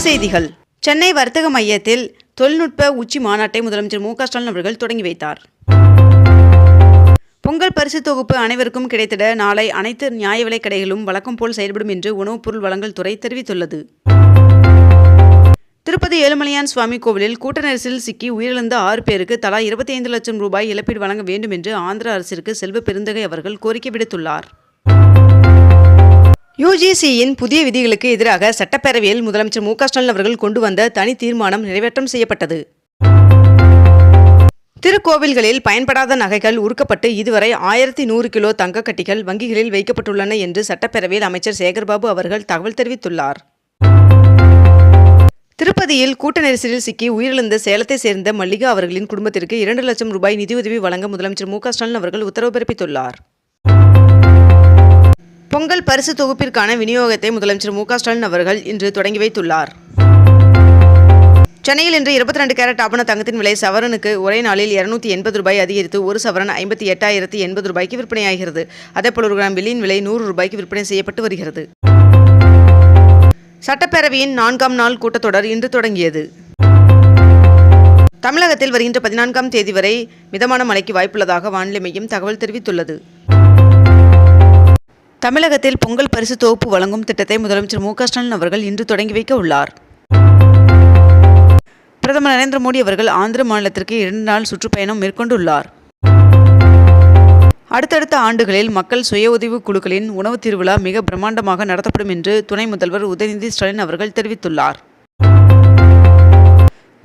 செய்திகள். சென்னை வர்த்தக மையத்தில் தொழில்நுட்ப உச்சி மாநாட்டை முதலமைச்சர் மு க ஸ்டாலின் அவர்கள் தொடங்கி வைத்தார். பொங்கல் பரிசு தொகுப்பு அனைவருக்கும் கிடைத்திட நாளை அனைத்து நியாய விலைக் கடைகளும் வழக்கம் போல் செயல்படும் என்று உணவுப் பொருள் வழங்கல் துறை தெரிவித்துள்ளது. திருப்பதி ஏழுமலையான் சுவாமி கோவிலில் கூட்ட நெரிசலில் சிக்கி உயிரிழந்த ஆறு பேருக்கு தலா இருபத்தி ஐந்து லட்சம் ரூபாய் இழப்பீடு வழங்க வேண்டும் என்று ஆந்திர அரசிற்கு செல்வ பெருந்தகை அவர்கள் கோரிக்கை விடுத்துள்ளார். யுஜிசியின் புதிய விதிகளுக்கு எதிராக சட்டப்பேரவையில் முதலமைச்சர் மு க ஸ்டாலின் அவர்கள் கொண்டு வந்த தனி தீர்மானம் நிறைவேற்றம் செய்யப்பட்டது. திருக்கோவில்களில் பயன்படாத நகைகள் உருக்கப்பட்டு இதுவரை ஆயிரத்தி நூறு கிலோ தங்க கட்டிகள் வங்கிகளில் வைக்கப்பட்டுள்ளன என்று சட்டப்பேரவையில் அமைச்சர் சேகர்பாபு அவர்கள் தகவல் தெரிவித்துள்ளார். திருப்பதியில் கூட்ட நெரிசலில் சிக்கி உயிரிழந்த சேலத்தை சேர்ந்த மல்லிகா அவர்களின் குடும்பத்திற்கு இரண்டு லட்சம் ரூபாய் நிதியுதவி வழங்க முதலமைச்சர் மு க ஸ்டாலின் அவர்கள் உத்தரவு பிறப்பித்துள்ளார். பொங்கல் பரிசு தொகுப்பிற்கான விநியோகத்தை முதலமைச்சர் மு ஸ்டாலின் அவர்கள் இன்று தொடங்கி வைத்துள்ளார். சென்னையில் இன்று இருபத்தி ரெண்டு கேரட் ஆபண தங்கத்தின் விலை சவரனுக்கு ஒரே நாளில் இருநூத்தி எண்பது ரூபாய் அதிகரித்து ஒரு சவரன் ஐம்பத்தி எட்டாயிரத்தி எண்பது ரூபாய்க்கு விற்பனையாகிறது. அதேபோல் ஒரு கிராம் வெள்ளியின் விலை நூறு ரூபாய்க்கு விற்பனை செய்யப்பட்டு வருகிறது. சட்டப்பேரவையின் நான்காம் நாள் கூட்டத்தொடர் இன்று தொடங்கியது. தமிழகத்தில் வருகின்ற பதினான்காம் தேதி வரை மிதமான மழைக்கு வாய்ப்புள்ளதாக வானிலை மையம் தகவல் தெரிவித்துள்ளது. தமிழகத்தில் பொங்கல் பரிசு தொகுப்பு வழங்கும் திட்டத்தை முதலமைச்சர் மு ஸ்டாலின் அவர்கள் இன்று தொடங்கி வைக்க உள்ளார். பிரதமர் நரேந்திர மோடி அவர்கள் ஆந்திர மாநிலத்திற்கு இரண்டு நாள் சுற்றுப்பயணம் மேற்கொண்டுள்ளார். அடுத்தடுத்த ஆண்டுகளில் மக்கள் சுய உதவி குழுக்களின் உணவு திருவிழா மிக பிரம்மாண்டமாக நடத்தப்படும் என்று துணை முதல்வர் உதயநிதி ஸ்டாலின் அவர்கள் தெரிவித்துள்ளார்.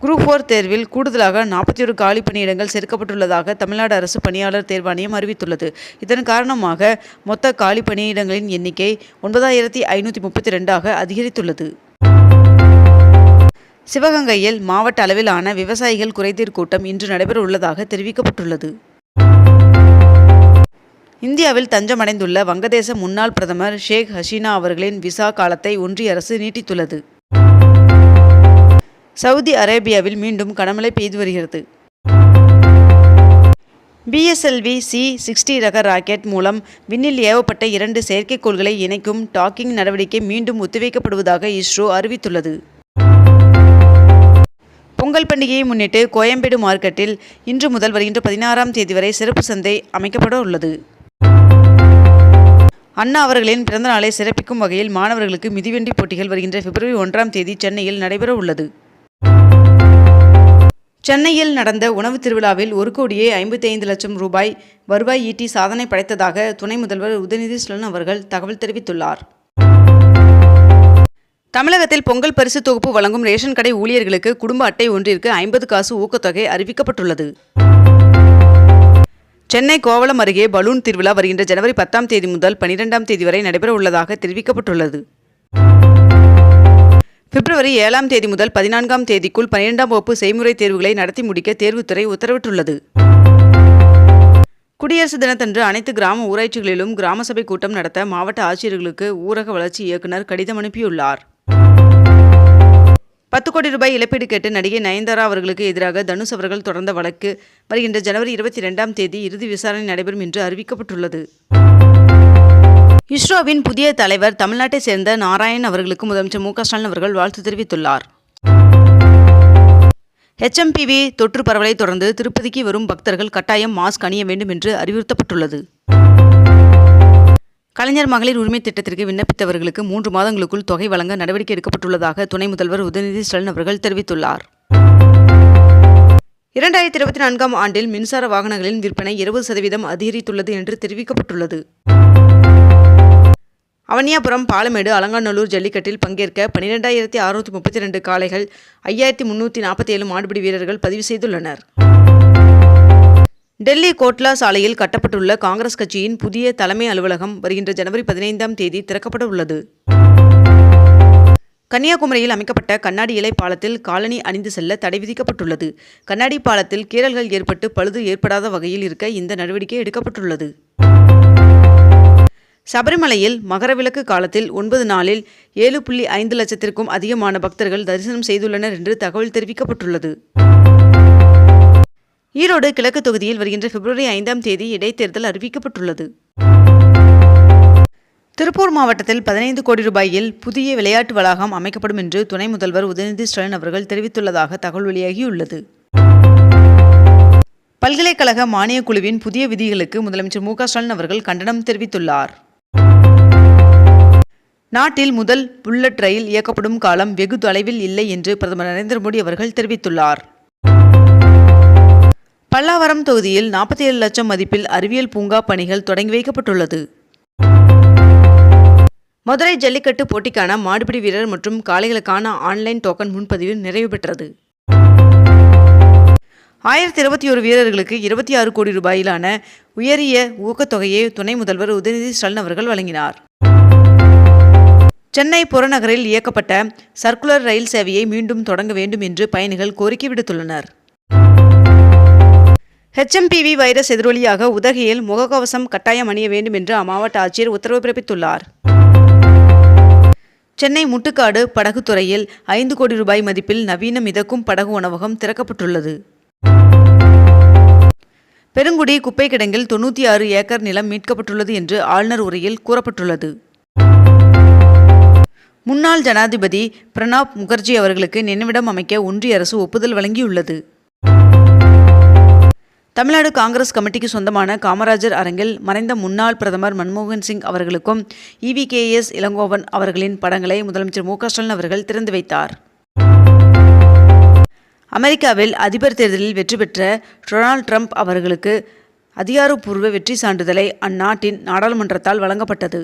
குரூப் ஃபோர் தேர்வில் கூடுதலாக நாற்பத்தி ஒரு காலி பணியிடங்கள் சேர்க்கப்பட்டுள்ளதாக தமிழ்நாடு அரசு பணியாளர் தேர்வாணையம் அறிவித்துள்ளது. இதன் காரணமாக மொத்த காலி பணியிடங்களின் எண்ணிக்கை ஒன்பதாயிரத்தி ஐநூற்றி முப்பத்தி ரெண்டாக அதிகரித்துள்ளது. சிவகங்கையில் மாவட்ட அளவிலான விவசாயிகள் குறைதீர் கூட்டம் இன்று நடைபெற உள்ளதாக தெரிவிக்கப்பட்டுள்ளது. இந்தியாவில் தஞ்சமடைந்துள்ள வங்கதேச முன்னாள் பிரதமர் ஷேக் ஹசீனா அவர்களின் விசா காலத்தை ஒன்றிய அரசு நீட்டித்துள்ளது. சவுதி அரேபியாவில் மீண்டும் கனமழை பெய்து வருகிறது. பிஎஸ்எல்வி சி சிக்ஸ்டி ரக ராக்கெட் மூலம் விண்ணில் ஏவப்பட்ட இரண்டு செயற்கைக்கோள்களை இணைக்கும் டாக்கிங் நடவடிக்கை மீண்டும் ஒத்திவைக்கப்படுவதாக இஸ்ரோ அறிவித்துள்ளது. பொங்கல் பண்டிகையை முன்னிட்டு கோயம்பேடு மார்க்கெட்டில் இன்று முதல் வருகின்ற பதினாறாம் தேதி வரை சிறப்பு சந்தை அமைக்கப்பட உள்ளது. அண்ணா அவர்களின் பிறந்தநாளை சிறப்பிக்கும் வகையில் மாணவர்களுக்கு மிதிவண்டி போட்டிகள் வருகின்ற பிப்ரவரி ஒன்றாம் தேதி சென்னையில் நடைபெற உள்ளது. சென்னையில் நடந்த உணவு திருவிழாவில் ஒரு கோடியே ஐம்பத்தி ஐந்து லட்சம் ரூபாய் வருவாய் ஈட்டி சாதனை படைத்ததாக துணை முதல்வர் உதயநிதி ஸ்டாலின் அவர்கள் தகவல் தெரிவித்துள்ளார். தமிழகத்தில் பொங்கல் பரிசு தொகுப்பு வழங்கும் ரேஷன் கடை ஊழியர்களுக்கு குடும்ப அட்டை ஒன்றிற்கு ஐம்பது காசு ஊக்கத்தொகை அறிவிக்கப்பட்டுள்ளது. சென்னை கோவளம் அருகே பலூன் திருவிழா வருகின்ற ஜனவரி பத்தாம் தேதி முதல் பனிரெண்டாம் தேதி வரை நடைபெற உள்ளதாக தெரிவிக்கப்பட்டுள்ளது. பிப்ரவரி ஏழாம் தேதி முதல் பதினான்காம் தேதிக்குள் பன்னிரெண்டாம் வகுப்பு செய்முறை தேர்வுகளை நடத்தி முடிக்க தேர்வுத்துறை உத்தரவிட்டுள்ளது. குடியரசு தினத்தன்று அனைத்து கிராம ஊராட்சிகளிலும் கிராம சபை கூட்டம் நடத்த மாவட்ட ஆட்சியர்களுக்கு ஊரக வளர்ச்சி இயக்குநர் கடிதம் அனுப்பியுள்ளார். பத்து கோடி ரூபாய் இழப்பீடு கேட்டு நடிகை நயன்தாரா அவர்களுக்கு எதிராக தனுஷ் அவர்கள் தொடர்ந்த வழக்கு. வருகின்ற ஜனவரி இருபத்தி இரண்டாம் தேதி இறுதி விசாரணை நடைபெறும் என்று அறிவிக்கப்பட்டுள்ளது. இஸ்ரோவின் புதிய தலைவர் தமிழ்நாட்டை சேர்ந்த நாராயண் அவர்களுக்கு முதலமைச்சர் மு ஸ்டாலின் அவர்கள் வாழ்த்து தெரிவித்துள்ளார். ஹெச்எம்பிவி தொற்று பரவலை தொடர்ந்து திருப்பதிக்கு வரும் பக்தர்கள் கட்டாயம் மாஸ்க் அணிய வேண்டும் என்று அறிவுறுத்தப்பட்டுள்ளது. கலைஞர் மகளிர் உரிமை திட்டத்திற்கு விண்ணப்பித்தவர்களுக்கு மூன்று மாதங்களுக்குள் தொகை வழங்க நடவடிக்கை எடுக்கப்பட்டுள்ளதாக துணை முதல்வர் உதயநிதி ஸ்டாலின் அவர்கள் தெரிவித்துள்ளார். இரண்டாயிரத்தி இருபத்தி நான்காம் ஆண்டில் மின்சார வாகனங்களின் விற்பனை இருபது சதவீதம் அதிகரித்துள்ளது என்று தெரிவிக்கப்பட்டுள்ளது. அவனியாபுரம் பாலமேடு அலங்காநல்லூர் ஜல்லிக்கட்டில் பங்கேற்க பன்னிரெண்டாயிரத்தி அறுநூற்றி முப்பத்தி ரெண்டு காளைகள் ஐயாயிரத்தி முன்னூற்றி நாற்பத்தி ஏழு மாடுபிடி வீரர்கள் பதிவு செய்துள்ளனர். டெல்லி கோட்லா சாலையில் கட்டப்பட்டுள்ள காங்கிரஸ் கட்சியின் புதிய தலைமை அலுவலகம் வருகின்ற ஜனவரி பதினைந்தாம் தேதி திறக்கப்பட உள்ளது. கன்னியாகுமரியில் அமைக்கப்பட்ட கண்ணாடி இலை பாலத்தில் காலனி அணிந்து செல்ல தடை விதிக்கப்பட்டுள்ளது. கண்ணாடி பாலத்தில் கீறல்கள் ஏற்பட்டு பழுது ஏற்படாத வகையில் இருக்க இந்த நடவடிக்கை எடுக்கப்பட்டுள்ளது. சபரிமலையில் மகரவிளக்கு காலத்தில் ஒன்பது நாளில் ஏழு புள்ளி ஐந்து லட்சத்திற்கும் அதிகமான பக்தர்கள் தரிசனம் செய்துள்ளனர் என்று தகவல் தெரிவிக்கப்பட்டுள்ளது. ஈரோடு கிழக்கு தொகுதியில் வருகின்ற பிப்ரவரி ஐந்தாம் தேதி இடைத்தேர்தல் அறிவிக்கப்பட்டுள்ளது. திருப்பூர் மாவட்டத்தில் பதினைந்து கோடி ரூபாயில் புதிய விளையாட்டு வளாகம் அமைக்கப்படும் என்று துணை முதல்வர் உதயநிதி ஸ்டாலின் அவர்கள் தெரிவித்துள்ளதாக தகவல் வெளியாகியுள்ளது. பல்கலைக்கழக மானியக் குழுவின் புதிய விதிகளுக்கு முதலமைச்சர் மு க ஸ்டாலின் அவர்கள் கண்டனம் தெரிவித்துள்ளார். நாட்டில் முதல் புல்லட் ரயில் இயக்கப்படும் காலம் வெகு தொலைவில் இல்லை என்று பிரதமர் நரேந்திர மோடி அவர்கள் தெரிவித்துள்ளார். பல்லாவரம் தொகுதியில் நாற்பத்தி ஏழு லட்சம் மதிப்பில் அறிவியல் பூங்கா பணிகள் தொடங்கி வைக்கப்பட்டுள்ளது. மதுரை ஜல்லிக்கட்டு போட்டிக்கான மாடுபிடி வீரர் மற்றும் காளைகளுக்கான ஆன்லைன் டோக்கன் முன்பதிவு நிறைவு பெற்றது. ஆயிரத்தி இருபத்தி ஒரு வீரர்களுக்கு இருபத்தி ஆறு கோடி ரூபாயிலான உயரிய ஊக்கத்தொகையை துணை முதல்வர் உதயநிதி ஸ்டாலின் அவர்கள் வழங்கினார். சென்னை புறநகரில் இயக்கப்பட்ட சர்க்குலர் ரயில் சேவையை மீண்டும் தொடங்க வேண்டும் என்று பயணிகள் கோரிக்கை விடுத்துள்ளனர். ஹெச்எம்பிவி வைரஸ் எதிரொலியாக உதகையில் முகக்கவசம் கட்டாயம் அணிய வேண்டும் என்று அம்மாவட்ட ஆட்சியர் உத்தரவு பிறப்பித்துள்ளார். சென்னை முட்டுக்காடு படகுத்துறையில் ஐந்து கோடி ரூபாய் மதிப்பில் நவீன மிதக்கும் படகு உணவகம் திறக்கப்பட்டுள்ளது. பெருங்குடி குப்பை கிடங்கில் தொண்ணூற்றி ஆறு ஏக்கர் நிலம் மீட்கப்பட்டுள்ளது என்று ஆளுநர் உரையில் கூறப்பட்டுள்ளது. முன்னாள் ஜனாதிபதி பிரணாப் முகர்ஜி அவர்களுக்கு நினைவிடம் அமைக்க ஒன்றிய அரசு ஒப்புதல் வழங்கியுள்ளது. தமிழ்நாடு காங்கிரஸ் கமிட்டிக்கு சொந்தமான காமராஜர் அரங்கில் மறைந்த முன்னாள் பிரதமர் மன்மோகன் சிங் அவர்களுக்கும் இவிகேஎஸ் இளங்கோவன் அவர்களின் படங்களை முதலமைச்சர் மு ஸ்டாலின் அவர்கள் திறந்து வைத்தார். அமெரிக்காவில் அதிபர் தேர்தலில் வெற்றி பெற்ற டொனால்ட் ட்ரம்ப் அவர்களுக்கு அதிகாரப்பூர்வ வெற்றி சான்றிதழை அந்நாட்டின் நாடாளுமன்றத்தால் வழங்கப்பட்டது.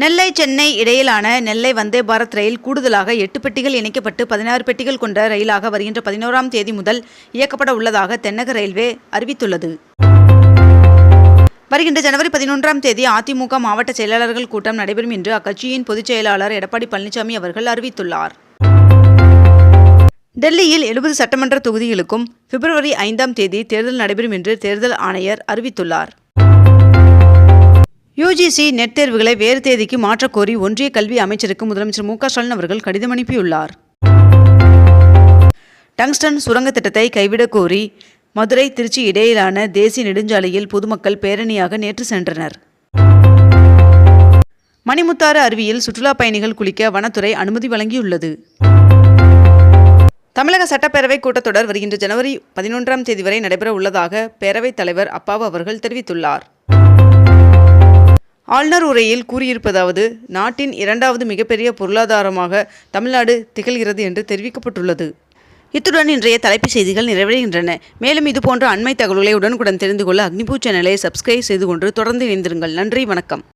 நெல்லை சென்னை இடையிலான நெல்லை வந்தே பாரத் ரயில் கூடுதலாக எட்டு பெட்டிகள் இணைக்கப்பட்டு பதினாறு பெட்டிகள் கொண்ட ரயிலாக வருகின்ற பதினோராம் தேதி முதல் இயக்கப்பட உள்ளதாக தென்னக ரயில்வே அறிவித்துள்ளது. வருகின்ற ஜனவரி பதினொன்றாம் தேதி அதிமுக மாவட்ட செயலாளர்கள் கூட்டம் நடைபெறும் என்று அக்கட்சியின் பொதுச் செயலாளர் எடப்பாடி பழனிசாமி அவர்கள் அறிவித்துள்ளார். டெல்லியில் எழுபது சட்டமன்ற தொகுதிகளுக்கும் பிப்ரவரி ஐந்தாம் தேதி தேர்தல் நடைபெறும் என்று தேர்தல் ஆணையர் அறிவித்துள்ளார். யுஜிசி நெட் தேர்வுகளை வேறு தேதிக்கு மாற்றக்கோரி ஒன்றிய கல்வி அமைச்சருக்கு முதலமைச்சர் மு க ஸ்டாலின் அவர்கள் கடிதம் அனுப்பியுள்ளார். டங்ஸ்டன் சுரங்க திட்டத்தை கைவிடக் கோரி மதுரை திருச்சி இடையிலான தேசிய நெடுஞ்சாலையில் பொதுமக்கள் பேரணியாக நேற்று சென்றனர். மணிமுத்தாறு அருவியில் சுற்றுலா பயணிகள் குளிக்க வனத்துறை அனுமதி வழங்கியுள்ளது. தமிழக சட்டப்பேரவை கூட்டத்தொடர் வருகின்ற ஜனவரி பதினொன்றாம் தேதி வரை நடைபெற உள்ளதாக பேரவைத் தலைவர் அப்பாவு அவர்கள் தெரிவித்துள்ளார். ஆளுநர் உரையில் கூறியிருப்பதாவது நாட்டின் இரண்டாவது மிகப்பெரிய பொருளாதாரமாக தமிழ்நாடு திகழ்கிறது என்று தெரிவிக்கப்பட்டுள்ளது. இத்துடன் இன்றைய தலைப்புச் செய்திகள் நிறைவடைகின்றன. மேலும் இதுபோன்ற அண்மை தகவல்களை உடனுக்குடன் தெரிந்து கொள்ள அக்னிபூ சேனலை சப்ஸ்கிரைப் செய்து கொண்டு தொடர்ந்து இணைந்திருங்கள். நன்றி வணக்கம்.